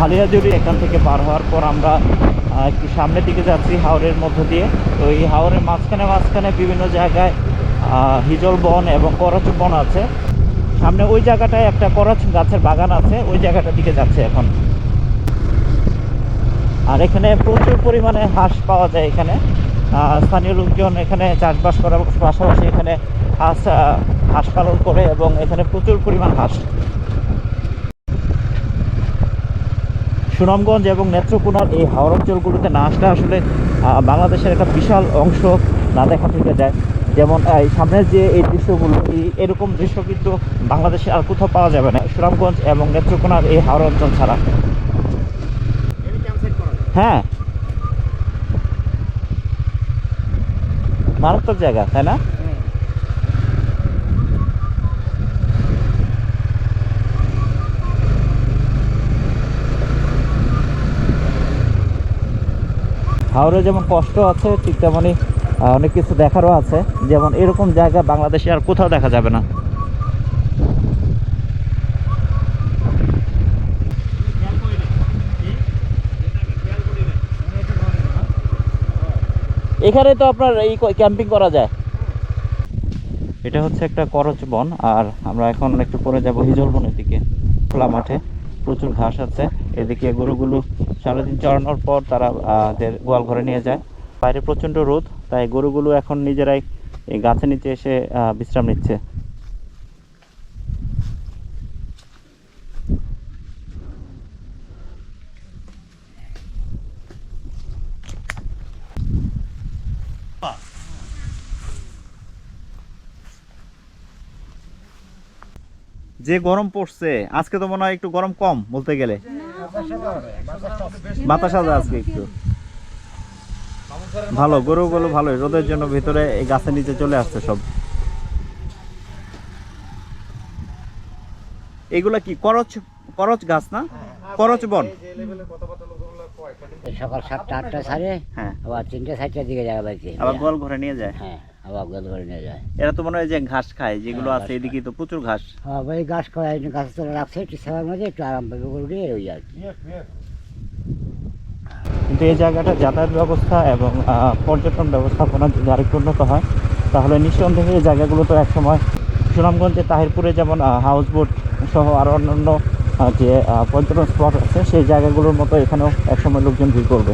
হালিয়াজুড়ি এখান থেকে পার হওয়ার পর আমরা একটু সামনের দিকে যাচ্ছি হাওরের মধ্য দিয়ে। তো এই হাওরের মাঝখানে মাঝখানে বিভিন্ন জায়গায় হিজল বন এবং করচ বন আছে। সামনে ওই জায়গাটায় একটা করচ গাছের বাগান আছে, ওই জায়গাটার দিকে যাচ্ছে এখন। আর এখানে প্রচুর পরিমাণে হাঁস পাওয়া যায় এখানে। স্থানীয় লোকজন এখানে চাষবাস করার পাশাপাশি এখানে হাঁস হাঁস পালন করে এবং এখানে প্রচুর পরিমাণ হাঁস সুনামগঞ্জ এবং নেত্রকোনার এই হাওড় অঞ্চলগুলোতে না আসলে আসলে বাংলাদেশের একটা বিশাল অংশ না দেখা থেকে যায়। যেমন এই সামনের যে এই দৃশ্যগুলো, এই এরকম দৃশ্য কিন্তু বাংলাদেশে আর কোথাও পাওয়া যাবে না, সুনামগঞ্জ এবং নেত্রকোনার এই হাওড় অঞ্চল ছাড়া। হ্যাঁ। মারাত্মক জায়গা, তাই না? হাওড়ে যেমন কষ্ট আছে, ঠিক তেমনই অনেক কিছু দেখারও আছে। যেমন এরকম জায়গা বাংলাদেশে আর কোথাও দেখা যাবে না। এখানে তো আপনার এই ক্যাম্পিং করা যায়। এটা হচ্ছে একটা করচ বন, আর আমরা এখন একটু পরে যাব হিজল বনের দিকে। খোলা মাঠে প্রচুর ঘাস আছে। এদিকে গরুগুলো সারাদিন চড়ানোর পর তারা আহ, গোয়াল ঘরে নিয়ে যায়। বাইরে প্রচণ্ড রোদ তাই গরুগুলো এখন নিজেরাই এই গাছের নিচে এসে আহ, বিশ্রাম নিচ্ছে। যে গরম পড়ছে আজকে তো মনে হয় একটু গরম কম বলতে গেলে। বাতাস আছে আজকে একটু। ভালো গরুগুলো ভালোই। রোদের জন্য ভিতরে এই গাছের নিচে চলে আসছে সব। এগুলা কি করচ করচ গাছ না? করচ বন। সকাল সাতটা আটটা সাড়ে হ্যাঁ। আবার তিনটে চারটার দিকে যাওয়া বাড়িতে। আবার গোয়াল ঘরে নিয়ে যায়? হ্যাঁ। গোল করে নিয়ে যায়। এরা তো মনে হয় যে ঘাস খায় যেগুলো হ্যাঁ, আছে এদিকে তো প্রচুর ঘাস। আবার এই গাছ করা গাছ তোলা রাখছে একটু সেবার মধ্যে একটু আরাম পাবে করে ওই আর কি। কিন্তু এই জায়গাটা যাতায়াত ব্যবস্থা এবং পর্যটন ব্যবস্থাপনা যদি আরেকটু উন্নত হয় তাহলে নিঃসন্দেহে এই জায়গাগুলো তো একসময় সুনামগঞ্জে তাহিরপুরে যেমন হাউস বোট সহ আরও অন্যান্য যে পর্যটন স্পট আছে সেই জায়গাগুলোর মতো এখানেও একসময় লোকজন ভিড় করবে।